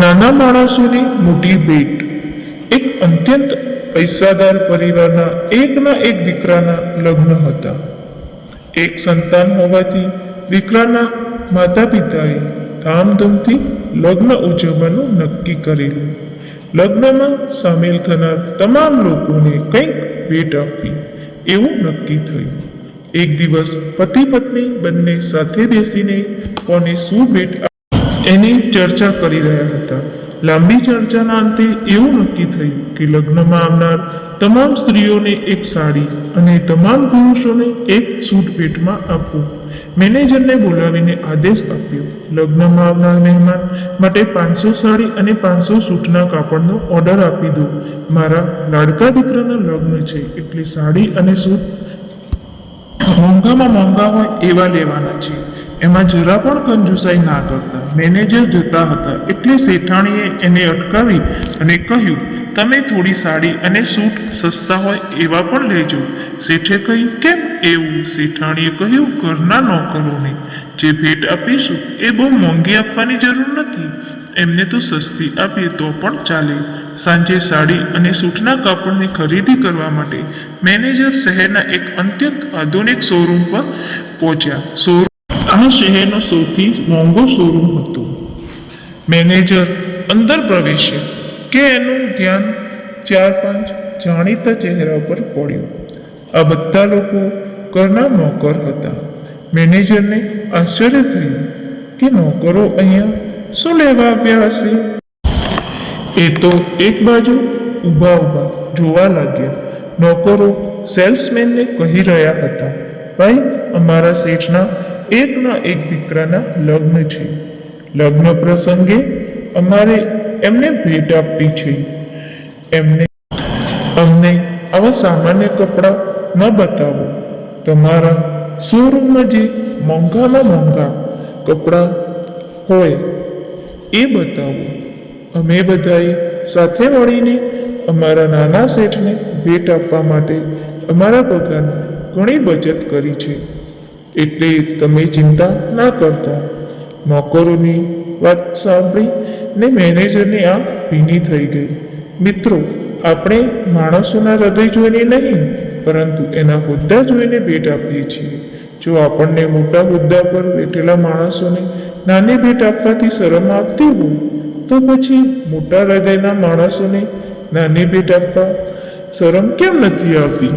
નાના માણસોની મોટી ભેટ, એક અત્યંત પૈસાદાર પરિવારના એકના એક દીકરાના લગ્ન હતા. એક સંતાન હોવાથી દીકરાના માતા પિતાએ ધામધૂમથી લગ્ન ઉજવવાનું નક્કી કરેલું. લગ્નમાં સામેલ થનાર તમામ લોકોને કંઈક ભેટ આપવી એવું નક્કી થયું. એક દિવસ પતિ પત્ની બંને સાથે બેસીને કોને શું ભેટ એની ચર્ચા કરી રહ્યા હતા. લાંબી ચર્ચાના અંતે એવું નક્કી થયું કે લગ્નમાં આવનાર તમામ સ્ત્રીઓને એક સાડી અને તમામ પુરુષોને એક સૂટ ભેટમાં આપવું. મેનેજરને બોલાવીને આદેશ આપ્યો. લગ્નમાં આવનાર મહેમાન માટે પાંચસો સાડી અને પાંચસો સૂટના કાપડનો ઓર્ડર આપી દો. મારા લાડકા દીકરાના લગ્ન છે એટલે સાડી અને સૂટ મોંઘામાં મોંઘા હોય એવા લેવાના છે. એમાં જરા પણ કંજુસાઈ ના કરતા. મેનેજર જતા હતા. એટલે શેઠાણીએ એને અટકાવી અને કહ્યું, તમે થોડી સાડી અને સૂટ સસ્તા હોય એવા પણ લેજો. શેઠે કહ્યું, કેમ? એવું શેઠાણીએ કહ્યું, ઘરના નોકરોને જે ભેટ આપીશું એ બહુ મોંઘી આપવાની જરૂર નથી. એમને તો સસ્તી આપીએ તો પણ ચાલે. સાંજે સાડી અને સૂટના કાપડની ખરીદી કરવા માટે મેનેજર શહેરના એક અત્યંત આધુનિક શોરૂમ પર પહોંચ્યા. શોરૂમ આ શહેરનો સૌથી મોંઘો શોરૂમ હતો. મેનેજર અંદર પ્રવેશે કે એનું ધ્યાન ચાર પાંચ જાણીતા ચહેરા પર પડ્યું. આ બધા લોકો ઘરના નોકર હતા. મેનેજરને આશ્ચર્ય થયું કે નોકરો અહીંયા શું લેવા આવ્યા હશે? એ તો એક બાજુ ઊભા ઊભા જોવા લાગ્યા. નોકરો સેલ્સમેનને કહી રહ્યા હતા, ભાઈ, અમારા શેઠના એકના એક દીકરાના લગ્ન છે. લગ્ન પ્રસંગે અમારે એમને ભેટ આપવી છે. એમને, અમને આવા સામાન્ય કપડાં ન બતાવો. તમારા શોરૂમમાં જે મોંઘામાં મોંઘા કપડાં હોય એ બતાવો. અમે બધાએ સાથે મળીને અમારા નાના શેઠને ભેટ આપવા માટે અમારા પગારની ઘણી બચત કરી છે. એટલે તમે ચિંતા ના કરતા. નોકરોની વાત સાંભળી ને મેનેજરની આંખ ભીની થઈ ગઈ. મિત્રો, આપણે માણસોના હૃદય જોઈને નહીં પરંતુ એના હોદ્દા જોઈને ભેટ આપીએ છીએ. જો આપણને મોટા હોદ્દા પર બેઠેલા માણસોને નાની ભેટ આપવાથી શરમ આવતી હોય, તો પછી મોટા હૃદયના માણસોને નાની ભેટ આપવા શરમ કેમ નથી આવતી?